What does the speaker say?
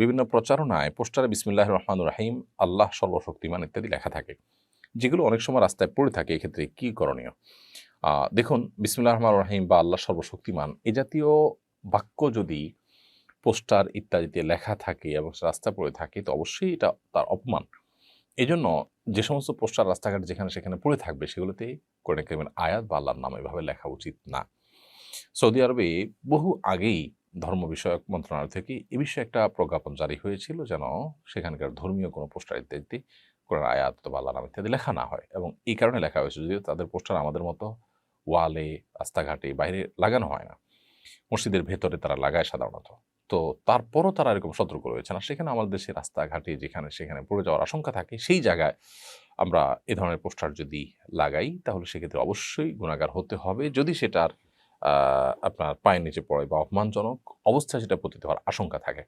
বিভিন্ন প্রচারণায় পোস্টারে বিসমিল্লাহ রহমান রাহিম, আল্লাহ সর্বশক্তিমান ইত্যাদি লেখা থাকে। যেগুলো অনেক সময় রাস্তায় পড়ে থাকে, এক্ষেত্রে কি করণীয়? দেখুন বিসমিল্লাহ রহমান রাহিম বা আল্লাহ সর্বশক্তিমান, এ জাতীয় বাক্য যদি পোস্টার ইত্যাদিতে লেখা থাকে এবং সে রাস্তায় পড়ে থাকে, তো অবশ্যই এটা তার অপমান। এই জন্য যে সমস্ত পোস্টার রাস্তাঘাট যেখানে সেখানে পড়ে থাকবে, সেগুলোতে কোরআন কারিমের আয়াত বা আল্লাহর নাম এভাবে লেখা উচিত না। সৌদি আরবে বহু আগেই ধর্ম বিষয়ক মন্ত্রণালয় থেকে এ বিষয়ে একটা প্রজ্ঞাপন জারি হয়েছিল যেন সেখানকার ধর্মীয় কোনো পোস্টার ইত্যাদি কোরআন আয়াত বা আল্লাহ নাম ইত্যাদি লেখা না হয় এবং এই কারণে লেখা হয়েছে যদিও তাদের পোস্টার আমাদের মতো ওয়ালে, রাস্তাঘাটে, বাইরে লাগানো হয় না। মসজিদের ভেতরে তারা লাগায় সাধারণত। তো তারপরও তারা এরকম সতর্ক রয়েছে না। সেখানে আমাদের দেশে রাস্তাঘাটে যেখানে সেখানে পড়ে যাওয়ার আশঙ্কা থাকে, সেই জায়গায় আমরা এ ধরনের পোস্টার যদি লাগাই, তাহলে সেক্ষেত্রে অবশ্যই গুণাগার হতে হবে। যদি সেটার আপনার পায়ের নিচে পড়ে বা অপমানজনক অবস্থায় সেটা পতিত হওয়ার আশঙ্কা থাকে।